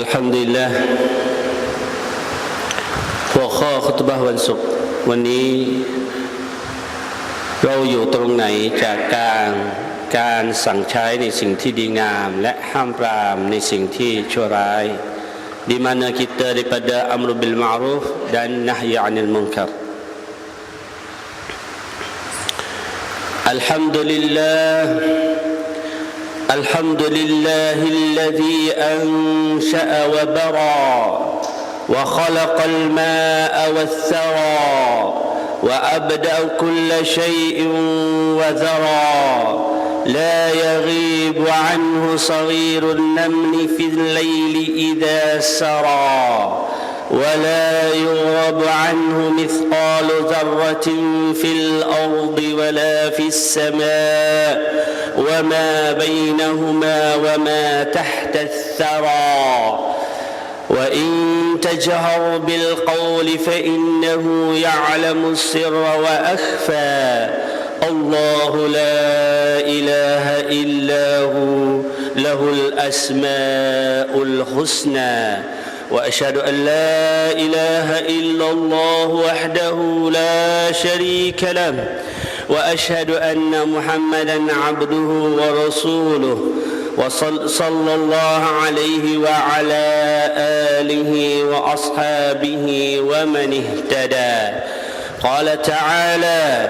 الحمد لله หัวข้อคุตบะห์วันศุกร์วันนี้ เราอยู่ตรงไหนจากการการสั่งใช้ในสิ่งที่ดีงาม และห้ามปรามในสิ่งที่ชั่วร้าย di mana kita daripada amru bil ma'ruf dan nahyi 'anil munkar Alhamdulillah الحمد لله الذي أنشأ وبرى وخلق الماء والثرى وأبدأ كل شيء وذرى لا يغيب عنه صغير النمل في الليل إذا سرى ولا يغرب عنه مثقال ذرة في الأرض ولا في السماء وما بينهما وما تحت الثرى. وإن تجهر بالقول فإنه يعلم السر وأخفى. الله لا إله إلا هو له الأسماء الحسنى. وأشهد أن لا إله إلا الله وحده لا شريك له وأشهد أن محمدا عبده ورسوله وصلى الله عليه وعلى آله وأصحابه ومن اهتدى. قال تعالى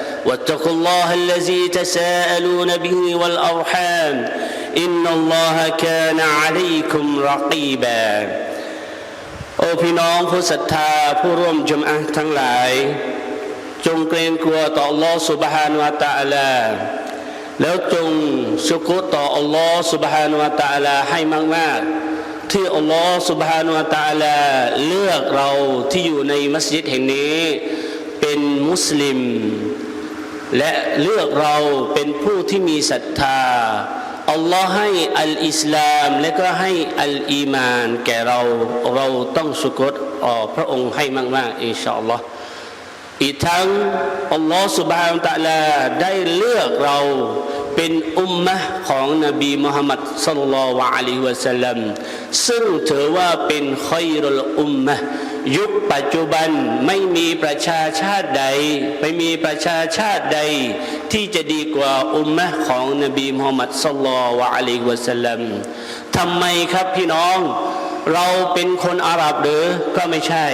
واتقوا الله الذي تساءلون به والارحام ان الله كان عليكم رقيبا โอ้พี่น้องผู้ศรัทธาผู้ร่วมจุมอะห์ทั้งหลาย จงเกรงกลัวต่ออัลลอฮ์ سبحانه และ تعالى แล้วจงชุกรต่ออัลลอฮ์ سبحانه และ تعالى ให้มากๆ ที่อัลลอฮ์ سبحانه และ تعالى เลือกเราที่อยู่ในมัสยิดแห่งนี้ เป็นมุสลิม และเลือกเราเป็นผู้ที่มีศรัทธาอัลลอฮ์ให้อัลอิสลาม และก็ให้อัลอีมาน แก่เราเราต้องสุกตออพระองค์ให้มากๆอินชาอัลลอฮ์อีกทั้งอัลลอฮ์สุบฮานตะลาได้เลือกเราเป็นอุมมะของนบีมุฮัมมัดสุลลัลวะอะลัยวะสัลลัมซึ่งถือว่าเป็นคอยรุลอุมมะ ยุคปัจจุบันไม่มีประชาชาติใด ไม่มีประชาชาติใด ที่จะดีกว่าอุมมะของนบีมุฮัมมัดสัลลัลอะลัยฮิวะสัลลัมทำไมครับพี่น้องเราเป็นคนอาหรับหรือก็ไม่ใช่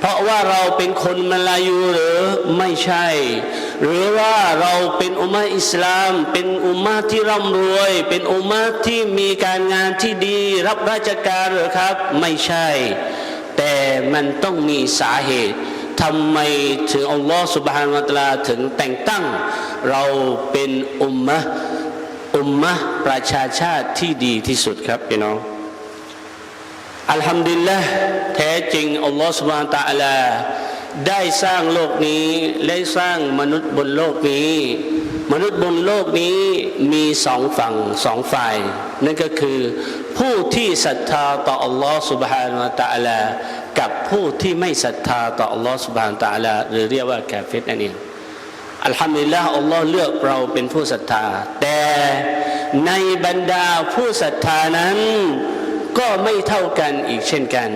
เพราะว่าเราเป็นคนมาลายูหรือไม่ใช่ หรือว่าเราเป็นอุมมะอิสลาม เป็นอุมมะที่ร่ำรวย เป็นอุมมะที่มีการงานที่ดี รับราชการหรือครับ ไม่ใช่ มันต้องมีสาเหตุทำไมถึงอัลลอฮ์สุบฮานวะตลาถึงแต่งตั้ง เราเป็นอุมมะอุมมะประชาชาติที่ดีที่สุดครับพี่น้องอัลฮัมดุลิลละแท้จริงอัลลอฮฺสุบฮานตะอาลาได้สร้างโลกนี้และสร้างมนุษย์บนโลกนี้ มนุษย์บนโลกนี้มีสองฝั่งสองฝ่าย นั่นก็คือผู้ที่ศรัทธาต่ออัลลอฮฺสุบฮานตะอาลา กับผู้ที่ไม่ศรัทธาต่ออัลลอฮฺสุบฮานตะอาลาหรือเรียกว่ากาเฟตนั่นเองอัลฮัมดุลิลละอัลลอฮ์เลือกเราเป็นผู้ศรัทธา แต่ในบรรดาผู้ศรัทธานั้นก็ไม่เท่ากันอีกเช่นกัน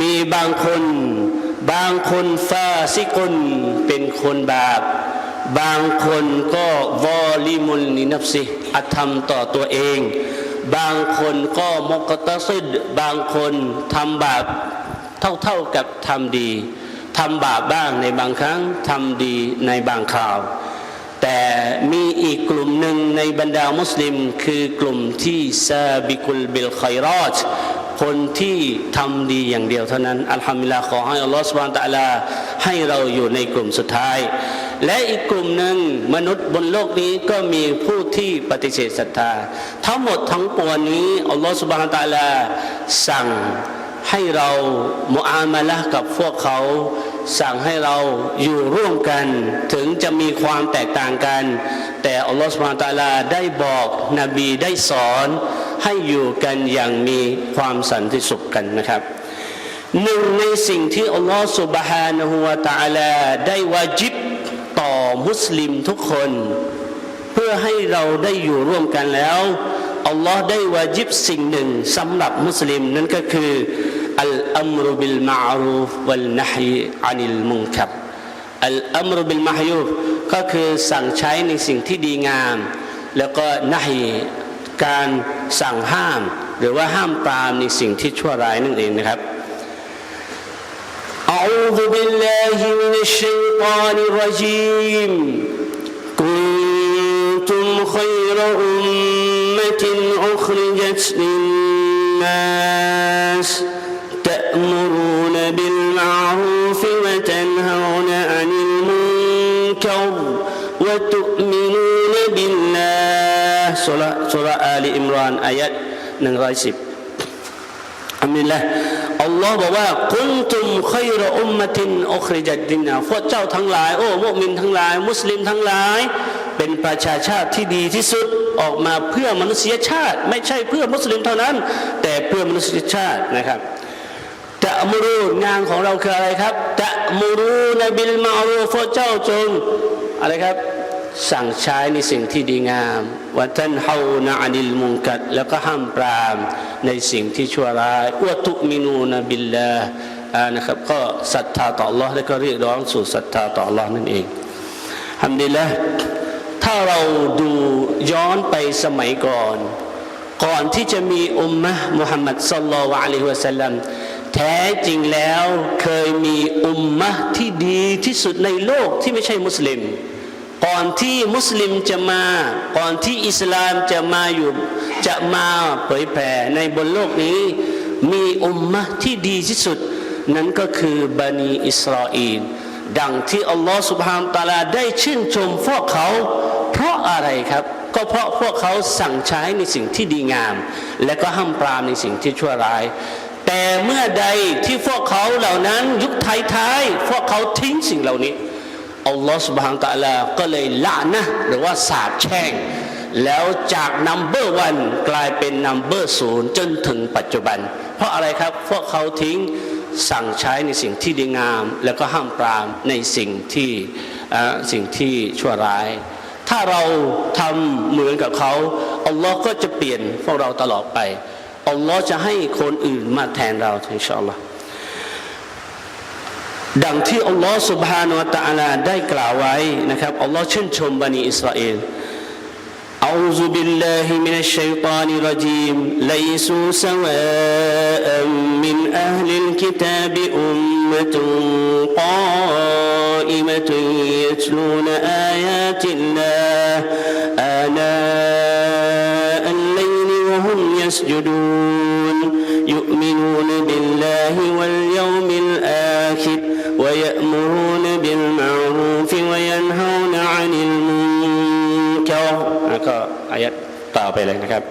มีบางคน บางคนฟาซิกุนเป็นคนบาป บางคนก็วอลิมุลนินับซิอธรรมต่อตัวเอง บางคนก็มกตะซิดบางคนทำบาป เท่าๆกับทำดีทำบาปบ้างในบางครั้งทำดีในบางคราว แต่มีอีกกลุ่มหนึ่งในบรรดามุสลิม คือกลุ่มที่ซาบิกุลบิลไครอจคนที่ทำดีอย่างเดียวเท่านั้นอัลฮัมดุลิลลาห์ขอให้อัลลอฮฺสุบานตะลาให้เราอยู่ในกลุ่มสุดท้าย และอีกกลุ่มหนึ่งมนุษย์บนโลกนี้ก็มีผู้ที่ปฏิเสธศรัทธา ทั้งหมดทั้งปวงนี้อัลลอฮฺสุบานตะลาสั่ง ให้เรามุอามาละกับพวกเขา สั่งให้เราอยู่ร่วมกัน ถึงจะมีความแตกต่างกัน แต่อัลลอฮฺสุบฮานตะอาลาได้บอกนบีได้สอนให้อยู่กันอย่างมีความสันติสุขกันนะครับหนึ่งในสิ่งที่อัลลอฮฺสุบฮานะฮูวตะอาลาได้วาจิบต่อมุสลิมทุกคน เพื่อให้เราได้อยู่ร่วมกันแล้วอัลลอฮ์ได้วาจิบสิ่งหนึ่งสำหรับมุสลิมนั่นก็คือ อัลอัมรุบิลมารูฟวัลนะฮีอานิลมุนคับอัลอัมรุบิลมาฮยูฟก็คือสั่งใช้ในสิ่งที่ดีงาม แล้วก็นะฮีการสั่งห้าม หรือว่าห้ามปรามในสิ่งที่ชั่วร้ายนั่นเองนะครับ أعوذ بالله من الشيطان الرجيم كنتم خير أمة أخرجت للناس تأمرون بالمعروف وتنهون عن المنكر وتؤمنون بالله سورة, سورة آل إمران آيات 110 อัลฮัมดุลิลละอัลลอฮ์บอกว่าคุนตุมขัยรอุมมะตินอุคริจัดดินนาพวกเจ้าทั้งหลาย โอ้มุมินทั้งหลาย มุสลิมทั้งหลาย เป็นประชาชาติที่ดีที่สุดออกมาเพื่อมนุษยชาติ ไม่ใช่เพื่อมุสลิมเท่านั้น แต่เพื่อมนุษยชาตินะครับ ตะมูรูงานของเราคืออะไรครับตะมูรูนบิลมารูฟเจ้าจงอะไรครับ สั่งใช้ในสิ่งที่ดีงามวัตันฮาวนาอนิลมุงกัดแล้วก็ห้ามปรามในสิ่งที่ชั่วร้ายวตุมินูนบิลลาอ่านะครับก็ศรัทธาต่อ Allah แล้วก็เรียกร้องสู่ศรัทธาต่อ Allah นั่นเองทำดีแล้วถ้าเราดูย้อนไปสมัยก่อน ก่อนที่จะมีอุมมะมุฮัมมัดสัลลัลลอฮุอะลัยฮิวะสัลลัม แท้จริงแล้วเคยมีอุมมะที่ดีที่สุดในโลกที่ไม่ใช่มุสลิม ก่อนที่มุสลิมจะมา ก่อนที่อิสลามจะมาอยู่จะมาเผยแผ่ในบนโลกนี้ มีอุมมะที่ดีที่สุด นั้นก็คือบันิอิสราเอลดังที่อัลลอฮฺสุบฮานตะอาลาได้ชื่นชมพวกเขา เพราะอะไรครับ ก็เพราะพวกเขาสั่งใช้ในสิ่งที่ดีงาม และก็ห้ามปรามในสิ่งที่ชั่วร้าย แต่เมื่อใดที่พวกเขาเหล่านั้นยุคท้ายๆพวกเขาทิ้งสิ่งเหล่านี้อัลลอฮฺสุบฮานตะอาลาก็เลยละนะหรือว่าสาบแช่ง แล้วจากนัมเบอร์วันกลายเป็นนัมเบอร์ศูนย์จนถึงปัจจุบัน เพราะอะไรครับ พวกเขาทิ้งสั่งใช้ในสิ่งที่ดีงาม แล้วก็ห้ามปรามในสิ่งที่สิ่งที่ชั่วร้าย ถ้าเราทำเหมือนกับเขาอัลลอฮ์ก็จะเปลี่ยนพวกเราตลอดไป อัลลอฮ์จะให้คนอื่นมาแทนเราอินชาอัลลอฮ์ ดังที่อัลลอฮ์ سبحانه และ تعالى ได้กล่าวไว้นะครับ อัลลอฮ์ชื่นชมบันิอิสราเอล أعوذ بالله من الشيطان الرجيم ليسوا سواء من أهل الكتاب أمة قائمة يتلون آيات الله يسجدون يؤمنون بالله واليوم الآخر ويأمرون بالمعروف وينهون عن المنكر แล้วก็อายัดต่อไปเลยนะครับ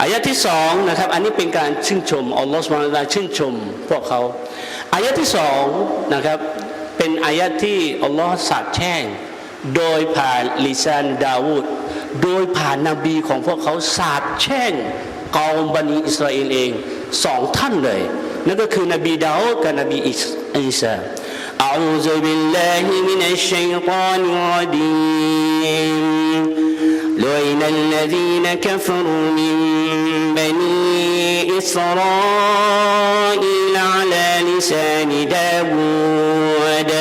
อายะที่สองนะครับ อันนี้เป็นการชื่นชมอัลลอฮฺสุบฮานะฮูวะตะอาลาชื่นชมพวกเขา อายะที่สองนะครับ เป็นอายะที่อัลลอฮฺสาบแช่ง โดยผ่านลิซานดาวูด โดยผ่านนบีของพวกเขาสาบแช่ง กอมบันิอิสราเอลเองสองท่านเลย นั่นก็คือนบีดาวูดกับนบีอิสา أعوذ بالله من الشيطان الرجيم لعن الذين كفروا من بني إسرائيل على لسان داود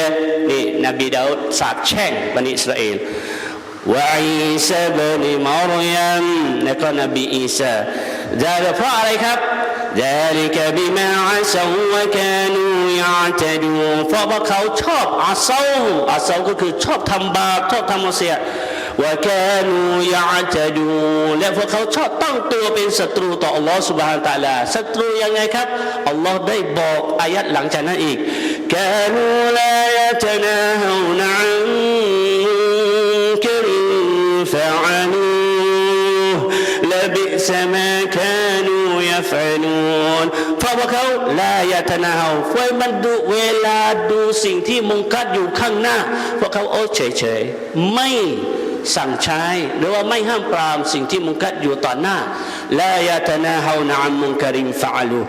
นี่นบีดาวูดสาบแช่งบันิอิสราเอล وعيسى بن مريم แล้วก็นบีอีสา ได้เพราะอะไรครับ ذلك بما عصوا وكانوا يعتدون เพราะว่าเขาชอบอาเซาอาเซาก็คือชอบทำบาปชอบทำมุเสีย وكانوا يعتدون และพวกเขาชอบตั้งตัวเป็นศัตรูต่อ Allah سبحانه และ تعالى ศัตรูยังไงครับ Allah ได้บอกอายัดหลังจากนั้นอีก كانوا لا يتناهون عن منكر ฟิเพราะว่าเขาลายาทนาเฮาไฟมันดูเวลาดูสิ่งที่มุงคัดอยู่ข้างหน้าพวกเขาโอ้เฉยๆไม่สั่งใช้หรือว่าไม่ห้ามปรามสิ่งที่มุงคัดอยู่ต่อหน้าลายาทนาเฮานามมุงคาริมฟาลู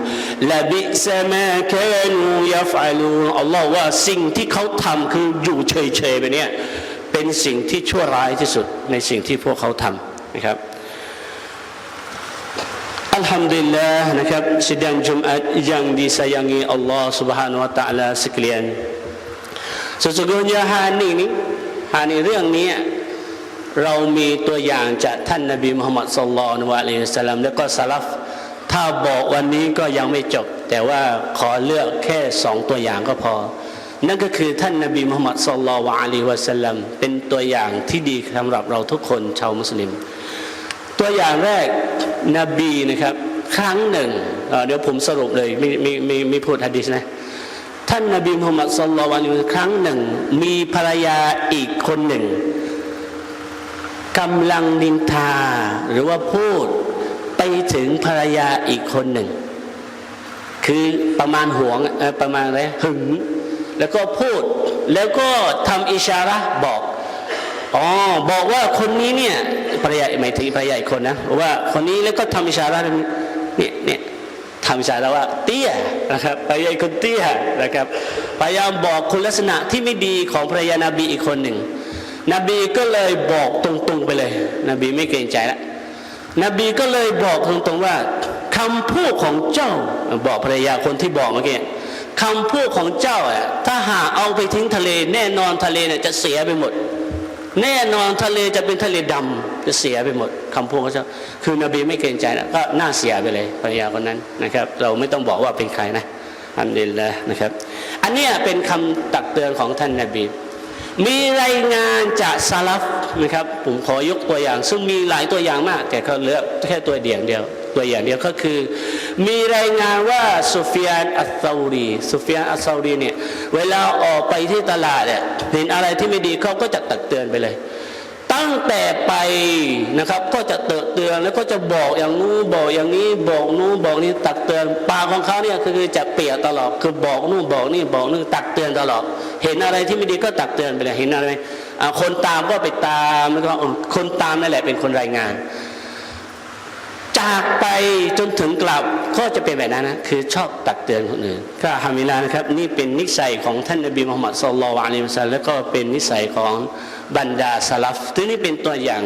ละบิซสมาแคนูยาฟาลูอัลลอฮ์ว่าสิ่งที่เขาทำคืออยู่เฉยๆไปเนี่ยเป็นสิ่งที่ชั่วร้ายที่สุดในสิ่งที่พวกเขาทำนะครับ Alhamdulillah นะครับ sidang Jumat yang disayangi Allah Subhanahu wa taala sekalian. Sesungguhnya hari ini hari เรื่องนี้เรามีตัวอย่างจากท่านนบีมุฮัมมัดศ็อลลัลลอฮุอะลัยฮิวะสัลลัมแล้วก็สลัฟถ้าบอกวันนี้ก็ยังไม่จบ แต่ว่าขอเลือกแค่สองตัวอย่างก็พอ นั่นก็คือท่านนบีมุฮัมมัดศ็อลลัลลอฮุอะลัยฮิวะสัลลัมเป็นตัวอย่างที่ดีสำหรับเราทุกคนชาวมุสลิม ตัวอย่างแรกนบีนะครับ ครั้งหนึ่งเเดี๋ยวผมสรุปเลยม่ไม่ไม่ไม่พูดฮะดิษนะท่านนบีมุฮัมมัดสุลลัลลอยฮิวะซัลลัมครั้งหนึ่ง มีภรรยาอีกคนหนึ่งกำลังนินทาหรือว่าพูดไปถึงภรรยาอีกคนหนึ่ง คือประมาณห่วงประมาณอะไรหึงแล้วก็พูดแล้วก็ทำอิชาระบอก อ๋อบอกว่าคนนี้เนี่ยภรรยาหมายถึงภรรยาอีกคนนะว่าคนนี้แล้วก็ทำอิชาระเนี่ยเนี่ยทำอิชาระว่าเตี้ยนะครับภรรยาคนเตี้ยนะครับพยายามบอกคุณลักษณะที่ไม่ดีของภรรยานาบีอีกคนหนึ่งนบีก็เลยบอกตรงๆไปเลย นบีไม่เกรงใจละนบีก็เลยบอกตรงๆว่าคำพูดของเจ้าบอกภรรยาคนที่บอกเมื่อกี้คำพูดของเจ้าอะถ้าหากเอาไปทิ้งทะเลแน่นอนทะเลเนี่ยจะเสียไปหมด แน่นอนทะเลจะเป็นทะเลดำจะเสียไปหมดคำพูดเขาจะคือนบีไม่เกรงใจนะก็น่าเสียไปเลยภรรยาคนนั้นนะครับ เราไม่ต้องบอกว่าเป็นใครนะอันเดลละนะครับ อันนี้เป็นคำตักเตือนของท่านนบี มีรายงานจากซาลฟนะครับ ผมขอยกตัวอย่าง ซึ่งมีหลายตัวอย่างมาก แต่เขาเลือกแค่ตัวเดียวเดียวตัวอย่างเดียวก็คือ มีรายงานว่าสุฟิยานอัสซารีสุฟิยานอัสซารีเนี่ย เวลาออกไปที่ตลาดเนี่ยเห็นอะไรที่ไม่ดีเขาก็จะตักเตือนไปเลย ตั้งแต่ไปนะครับก็จะเตือนเตือนแล้วก็จะบอกอย่างนู้นบอกอย่างนี้บอกนู้นบอกนี้ตักเตือนปากของเขาเนี่ยคือจะเปียกตลอดคือบอกนู่นบอกนี่บอกนู่นตักเตือนตลอดเห็นอะไรที่ไม่ดีก็ตักเตือนไปเลยเห็นอะไรคนตามก็ไปตามแล้วก็คนตามนั่นแหละเป็นคนรายงาน จากไปจนถึงกลับก็จะเป็นแบบนั้นนะคือชอบตักเตือนคนอื่นก็ฮามิลานะครับนี่เป็นนิสัยของท่านนบีมุฮัมมัดสุลลัลอะลัยฮิวะซัลลัมแล้วก็เป็นนิสัยของบรรดาสลับที่นี่เป็นตัวอย่าง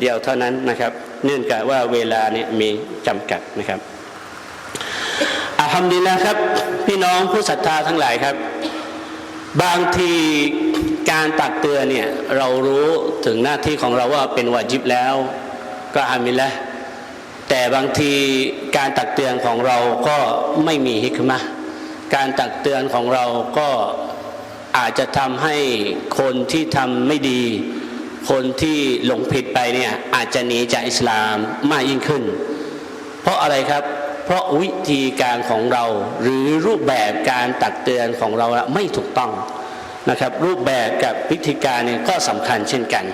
เดียวเท่านั้นนะครับ เนื่องจากว่าเวลาเนี่ยมีจำกัดนะครับอัลฮัมดุลิลละครับ พี่น้องผู้ศรัทธาทั้งหลายครับ บางทีการตักเตือนเนี่ยเรารู้ถึงหน้าที่ของเราว่าเป็นวาจิบแล้ว ก็อามินละ แต่บางทีการตักเตือนของเราก็ไม่มีฮิกมะการตักเตือนของเราก็อาจจะทำให้คนที่ทำไม่ดี คนที่หลงผิดไปเนี่ยอาจจะหนีจากอิสลามมากยิ่งขึ้น เพราะอะไรครับ เพราะวิธีการของเราหรือรูปแบบการตักเตือนของเราไม่ถูกต้องนะครับ รูปแบบกับวิธีการเนี่ยก็สำคัญเช่นกัน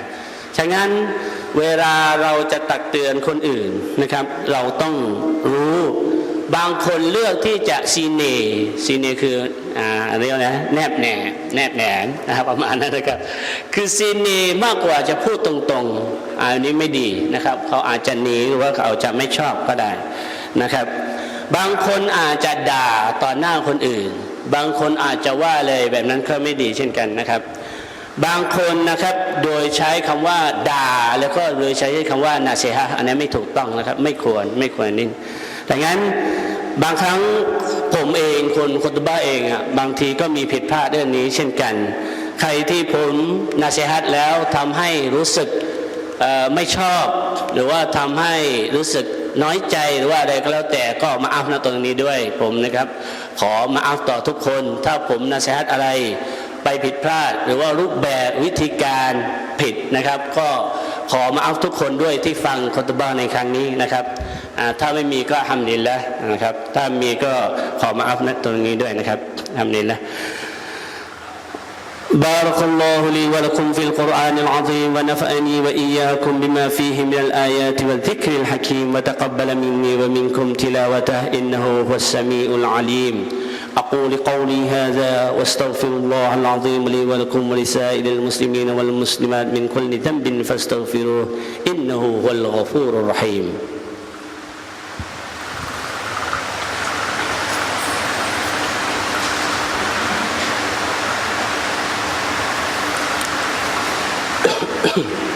ฉะนั้น เวลาเราจะตักเตือนคนอื่นนะครับ เราต้องรู้บางคนเลือกที่จะซีเนซีเนคืออ่าเรียกนะแนบแหนแนบแหนนะครับประมาณนั้นนะครับ คือซีเนมากกว่าจะพูดตรงๆอันนี้ไม่ดีนะครับ เขาอาจจะหนีหรือว่าเขาจจะไม่ชอบก็ได้นะครับ บางคนอาจจะด่าต่อหน้าคนอื่น บางคนอาจจะว่าเลยแบบนั้นก็ไม่ดีเช่นกันนะครับ บางคนนะครับโดยใช้คำว่าด่า แล้วก็โดยใช้คำว่านาเซฮะอันนี้ไม่ถูกต้องนะครับ ไม่ควรไม่ควรนิ่งดังนั้นบางครั้งผมเองคนคนตบ้าเองอะบางทีก็มีผิดพลาดเรื่องนี้ เช่นกัน ใครที่ผมนาเซฮัตแล้วทำให้รู้สึกไม่ชอบ หรือว่าทำให้รู้สึกน้อยใจหรือว่าอะไรก็แล้วแต่ก็มาอัฟนะตรงนี้ด้วยผมนะครับ ขอมาอัฟต่อทุกคน ถ้าผมนาเซฮัตอะไร ไปผิดพลาดหรือว่ารูปแบบวิธีการผิดนะครับ ก็ขอมาเอาทุกคนด้วยที่ฟังคอตบ้าในครั้งนี้นะครับอ่าถ้าไม่มีก็ทำดีแล้วนะครับ ถ้ามีก็ขอมาเอาณตรงนี้ด้วยนะครับทำดีแล้ว بارك الله لي ولكم في القرآن العظيم ونفعني وإياكم بما فيه من الآيات والذكر الحكيم وتقبل مني ومنكم تلاوته إنه هو السميع العليم أقول قولي هذا واستغفر الله العظيم لي ولكم ولسائر المسلمين والمسلمات من كل ذنب فاستغفروه إنه هو الغفور الرحيم.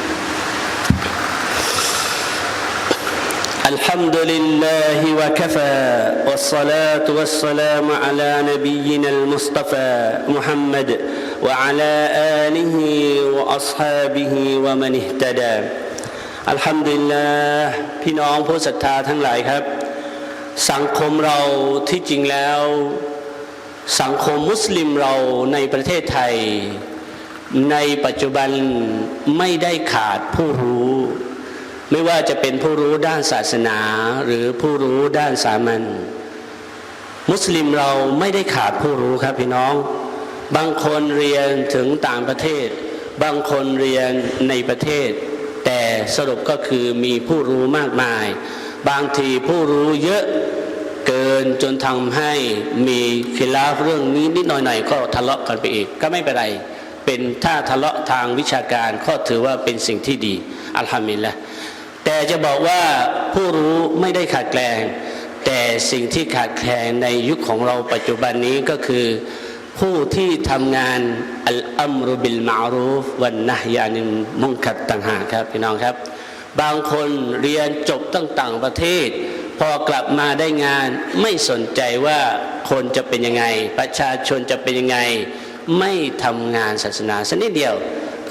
الحمد لله وكفى والصلاة والسلام على نبينا المصطفى محمد وعلى آله وأصحابه ومن اهتدى الحمد لله พี่น้องผู้ศรัทธาทั้งหลายครับ สังคมเราที่จริงแล้ว สังคมมุสลิมเราในประเทศไทย ในปัจจุบันไม่ได้ขาดผู้รู้ ไม่ว่าจะเป็นผู้รู้ด้านศาสนาหรือผู้รู้ด้านสามัญมุสลิมเราไม่ได้ขาดผู้รู้ครับพี่น้อง บางคนเรียนถึงต่างประเทศ บางคนเรียนในประเทศ แต่สรุปก็คือมีผู้รู้มากมาย บางทีผู้รู้เยอะเกินจนทำให้มีคิลาเรื่องนี้นิดหน่อยๆก็ทะเลาะกันไปอีกก็ไม่เป็นไร เป็นถ้าทะเลาะทางวิชาการก็ถือว่าเป็นสิ่งที่ดีอัลฮัมดุลิลละ แต่จะบอกว่าผู้รู้ไม่ได้ขาดแคลนแต่สิ่งที่ขาดแคลนในยุคของเราปัจจุบันนี้ก็คือ ผู้ที่ทำงานอัลอัมรุบิลมารูฟวันนะฮยานินมุงคัดต่างหากครับพี่น้องครับ บางคนเรียนจบตั้งต่างประเทศ พอกลับมาได้งานไม่สนใจว่าคนจะเป็นยังไง ประชาชนจะเป็นยังไง ไม่ทำงานศาสนาสักนิดเดียว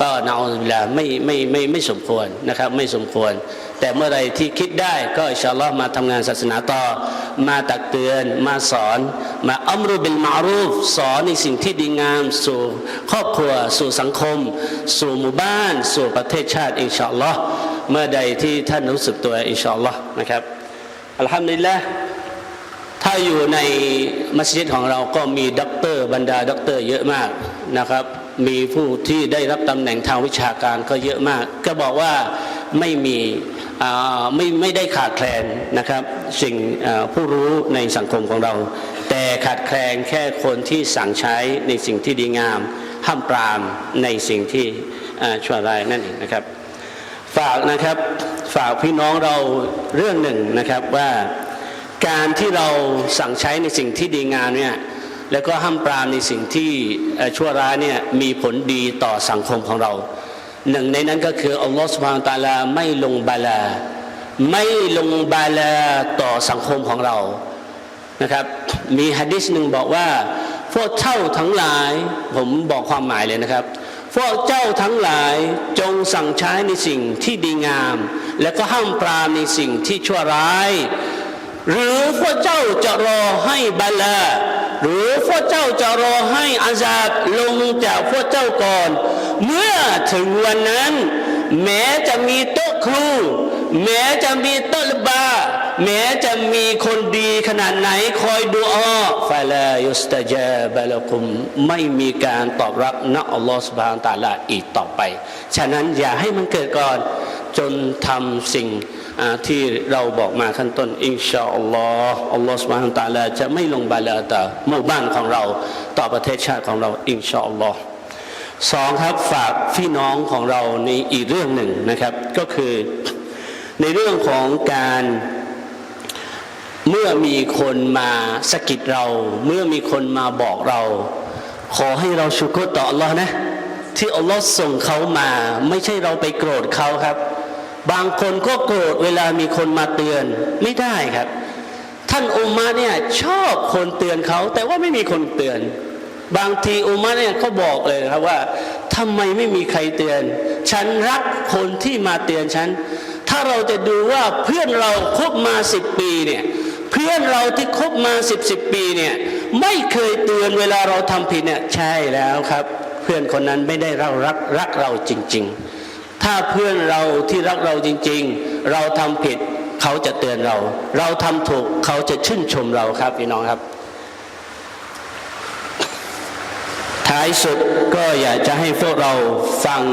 ก็นาอุลาไม่ไม่ไม่ไม่สมควรนะครับไม่สมควร แต่เมื่อไรที่คิดได้ก็อินชาอัลลอฮ์มาทำงานศาสนาต่อ มาตักเตือน มาสอน มาอัมรุบิลมารูฟสอนในสิ่งที่ดีงาม สู่ครอบครัว สู่สังคม สู่หมู่บ้าน สู่ประเทศชาติอินชาอัลลอฮ์เมื่อใดที่ท่านรู้สึกตัวอินชาอัลลอฮ์นะครับอัลฮัมดุลิลละถ้าอยู่ในมัสยิดของเราก็มีด็อกเตอร์บรรดาด็อกเตอร์เยอะมากนะครับ มีผู้ที่ได้รับตำแหน่งทางวิชาการก็เยอะมาก ก็บอกว่าไม่มีอ่าไม่ไม่ได้ขาดแคลนนะครับ สิ่งผู้รู้ในสังคมของเรา แต่ขาดแคลนแค่คนที่สั่งใช้ในสิ่งที่ดีงาม ห้ามปรามในสิ่งที่ชั่วร้ายนั่นเองนะครับ ฝากนะครับฝากพี่น้องเราเรื่องหนึ่งนะครับว่าการที่เราสั่งใช้ในสิ่งที่ดีงามเนี่ย แล้วก็ห้ามปรามในสิ่งที่ชั่วร้ายเนี่ยมีผลดีต่อสังคมของเรา หนึ่งในนั้นก็คืออัลลอฮฺสุบฮานตาลาไม่ลงบาลา ไม่ลงบาลาต่อสังคมของเรานะครับมีฮะดิษหนึ่งบอกว่า พวกเจ้าทั้งหลาย ผมบอกความหมายเลยนะครับ พวกเจ้าทั้งหลายจงสั่งใช้ในสิ่งที่ดีงาม และก็ห้ามปรามในสิ่งที่ชั่วร้าย หรือพวกเจ้าจะรอให้บาลา หรือพวกเจ้าจะรอให้อาซาบลงจากพวกเจ้าก่อน เมื่อถึงวันนั้น แม้จะมีโต๊ะครู แม้จะมีโต๊ะบาแม้จะมีคนดีขนาดไหนคอยดูอาฟาลายุสตาเจาบะลกุมไม่มีการตอบรับนะอัลลอฮฺสุบฮานตาลาอีกต่อไป ฉะนั้นอย่าให้มันเกิดก่อน จนทำสิ่งที่เราบอกมาขั้นต้น อินชาอัลลอฮ์อัลลอฮ์สุบฮานตะอาลาจะไม่ลงบาลาต่อหมู่บ้านของเรา ต่อประเทศชาติของเรา อินชาอัลลอฮ์สองครับฝากพี่น้องของเราในอีกเรื่องหนึ่งนะครับ ก็คือในเรื่องของการเมื่อมีคนมาสะกิดเรา เมื่อมีคนมาบอกเรา ขอให้เราชุกรต่ออัลลอฮ์นะ ที่อัลลอฮ์ส่งเขามา ไม่ใช่เราไปโกรธเขาครับ บางคนก็โกรธเวลามีคนมาเตือนไม่ได้ครับ ท่านอุมมะเนี่ยชอบคนเตือนเขาแต่ว่าไม่มีคนเตือน บางทีอุมมะเนี่ยเขาบอกเลยครับว่าทำไมไม่มีใครเตือน ฉันรักคนที่มาเตือนฉัน ถ้าเราจะดูว่าเพื่อนเราคบมาสิบปีเนี่ยเพื่อนเราที่คบมาสิบสิบปีเนี่ยไม่เคยเตือนเวลาเราทำผิดเนี่ยใช่แล้วครับ เพื่อนคนนั้นไม่ได้เรารักรักเราจริง ๆ ถ้าเพื่อนเราที่รักเราจริง ๆ เราทำผิดเขาจะเตือนเรา เราทำถูกเขาจะชื่นชมเราครับพี่น้องครับ ท้ายสุดก็อยากจะให้พวกเราฟัง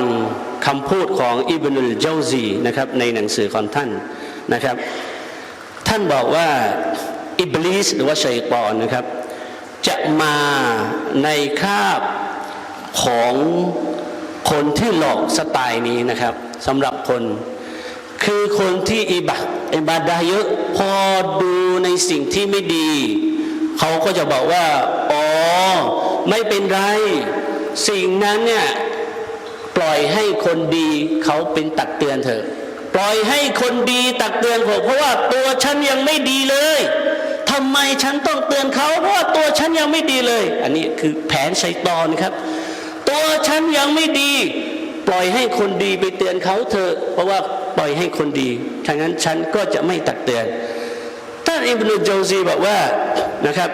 คำพูดของอิบนุลเจาซีนะครับในหนังสือของท่านนะครับ ท่านบอกว่าอิบลิสหรือว่าชัยตอนนะครับ จะมาในคาบของ คนที่หลอกสไตล์นี้นะครับสำหรับคน คือคนที่อิบะอิบาดาเยอะพอดูในสิ่งที่ไม่ดี เขาก็จะบอกว่า อ๋อ ไม่เป็นไร สิ่งนั้นเนี่ยปล่อยให้คนดีเขาเป็นตักเตือนเถอะ ปล่อยให้คนดีตักเตือนผมเพราะว่าตัวฉันยังไม่ดีเลยทำไมฉันต้องเตือนเขาเพราะว่าตัวฉันยังไม่ดีเลย อันนี้คือแผนไซตอนครับ ตัวฉันยังไม่ดี ปล่อยให้คนดีไปเตือนเขาเถอะเพราะว่าปล่อยให้คนดีถ้างั้นฉันก็จะไม่ตักเตือนท่านอิบนุจาซีบอกว่านะครับ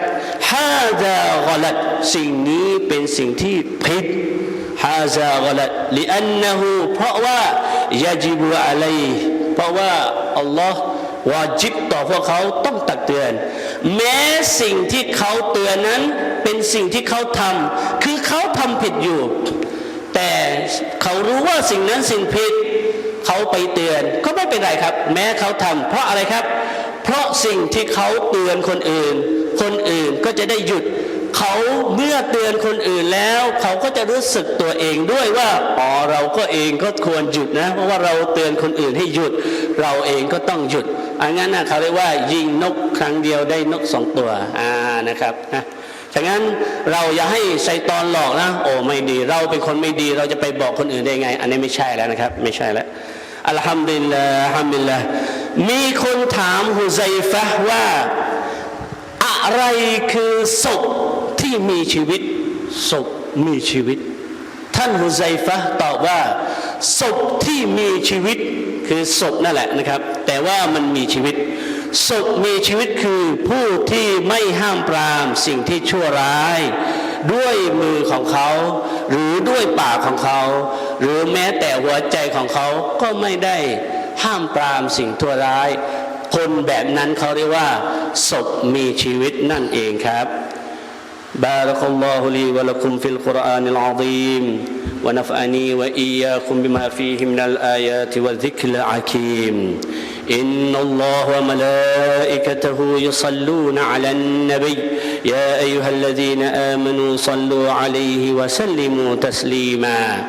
ฮาซากลัดสิ่งนี้เป็นสิ่งที่ผิดฮาซากลัดลิอันนะฮูเพราะว่ายาจิบุอะลัยเพราะว่าอัลลอฮ์วาจิบต่อพวกเขาต้องตักเตือน แม้สิ่งที่เขาเตือนนั้น เป็นสิ่งที่เขาทำคือเขาทำผิดอยู่ แต่เขารู้ว่าสิ่งนั้นสิ่งผิด เขาไปเตือนก็ไม่เป็นไรครับ แม้เขาทำเพราะอะไรครับ เพราะสิ่งที่เขาเตือนคนอื่น คนอื่นก็จะได้หยุด เขาเมื่อเตือนคนอื่นแล้ว เขาก็จะรู้สึกตัวเองด้วยว่าอ๋อเราก็เองก็ควรหยุดนะ เพราะว่าเราเตือนคนอื่นให้หยุด เราเองก็ต้องหยุดอันนั้นนะเขาเรียกว่ายิงนกครั้งเดียวได้นกสองตัวอ่านะครับนะฉะนั้นเราอย่าให้ไซตอนหลอกนะโอ้ไม่ดี เราเป็นคนไม่ดีเราจะไปบอกคนอื่นได้ไง อันนี้ไม่ใช่แล้วนะครับ ไม่ใช่แล้วอัลฮัมดุลิลลาห์ฮัมดุลิลลามีคนถามฮุไซฟะว่า อะไรคือศพ ที่มีชีวิตศพมีชีวิต ท่านฮุไซฟะตอบว่าศพที่มีชีวิตคือศพนั่นแหละนะครับ แต่ว่ามันมีชีวิตศพมีชีวิตคือผู้ที่ไม่ห้ามปรามสิ่งที่ชั่วร้าย ด้วยมือของเขา หรือด้วยปากของเขา หรือแม้แต่หัวใจของเขาก็ไม่ได้ห้ามปรามสิ่งทั่วร้าย คนแบบนั้นเขาเรียกว่าศพมีชีวิตนั่นเองครับ بارك الله لي ولكم في القرآن العظيم ونفعني وإياكم بما فيه من الآيات والذكر الحكيم. إن الله وملائكته يصلون على النبي. يا أيها الذين آمنوا صلوا عليه وسلموا تسليما.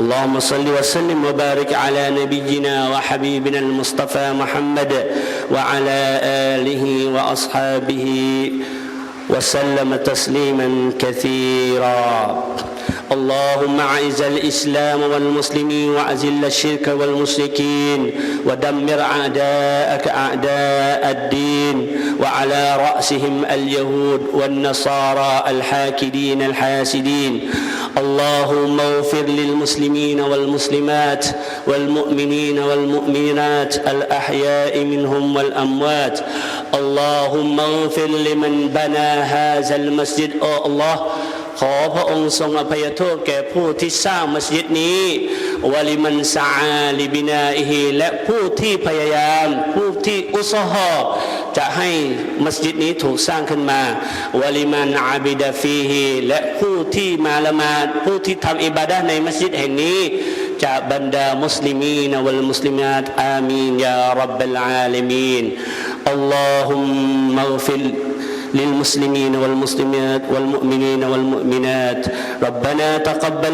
اللهم صل وسلم وبارك على نبينا وحبيبنا المصطفى محمد وعلى آله وأصحابه وسلم تسليما كثيرا. اللهم اعز الإسلام والمسلمين وأذل الشرك والمشركين ودمر أعداءك أعداء الدين وعلى رأسهم اليهود والنصارى الحاكدين الحاسدين. اللهم اغفر للمسلمين والمسلمات والمؤمنين والمؤمنات الأحياء منهم والأموات. اللهم اغفر لمن بنى هذا المسجد. أو الله ขอพระองค์ทรงอภัยโทษแก่ผู้ที่สร้างมัสยิดนี้วะลิมันซาอาลิบินาอิฮีและผู้ที่พยายาม ผู้ที่อุสฮอจะให้มัสยิดนี้ถูกสร้างขึ้นมาวะลิมันอาบิดาฟีฮีและผู้ที่มาละมาดผู้ที่ทำอิบาดะในมัสยิดแห่งนี้จากบรรดามุสลิมีนวลมุสลิมาตอามีนยารับบัลอาลามีนอัลลอฮุมมัฟิร للمسلمين والمسلمات والمؤمنين والمؤمنات. ربنا تقبل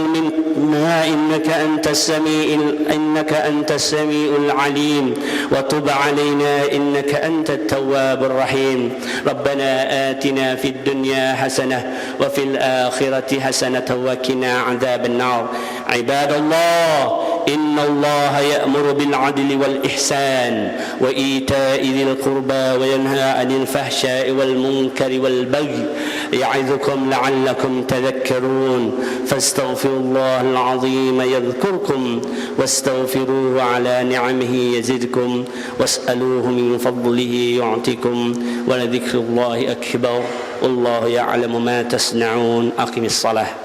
منا إنك أنت السميع إنك أنت السميع العليم. وتب علينا إنك أنت التواب الرحيم. ربنا آتنا في الدنيا حسنة وفي الآخرة حسنة وقنا عذاب النار. عباد الله إن الله يأمر بالعدل والإحسان وإيتاء ذي القربى وينهى عن الفحشاء والمنكر والبغي يعظكم لعلكم تذكرون فاستغفروا الله العظيم يذكركم واستغفروه على نعمه يزدكم واسألوه من فضله يعطكم ولذكر الله أكبر والله يعلم ما تصنعون. أقم الصلاة.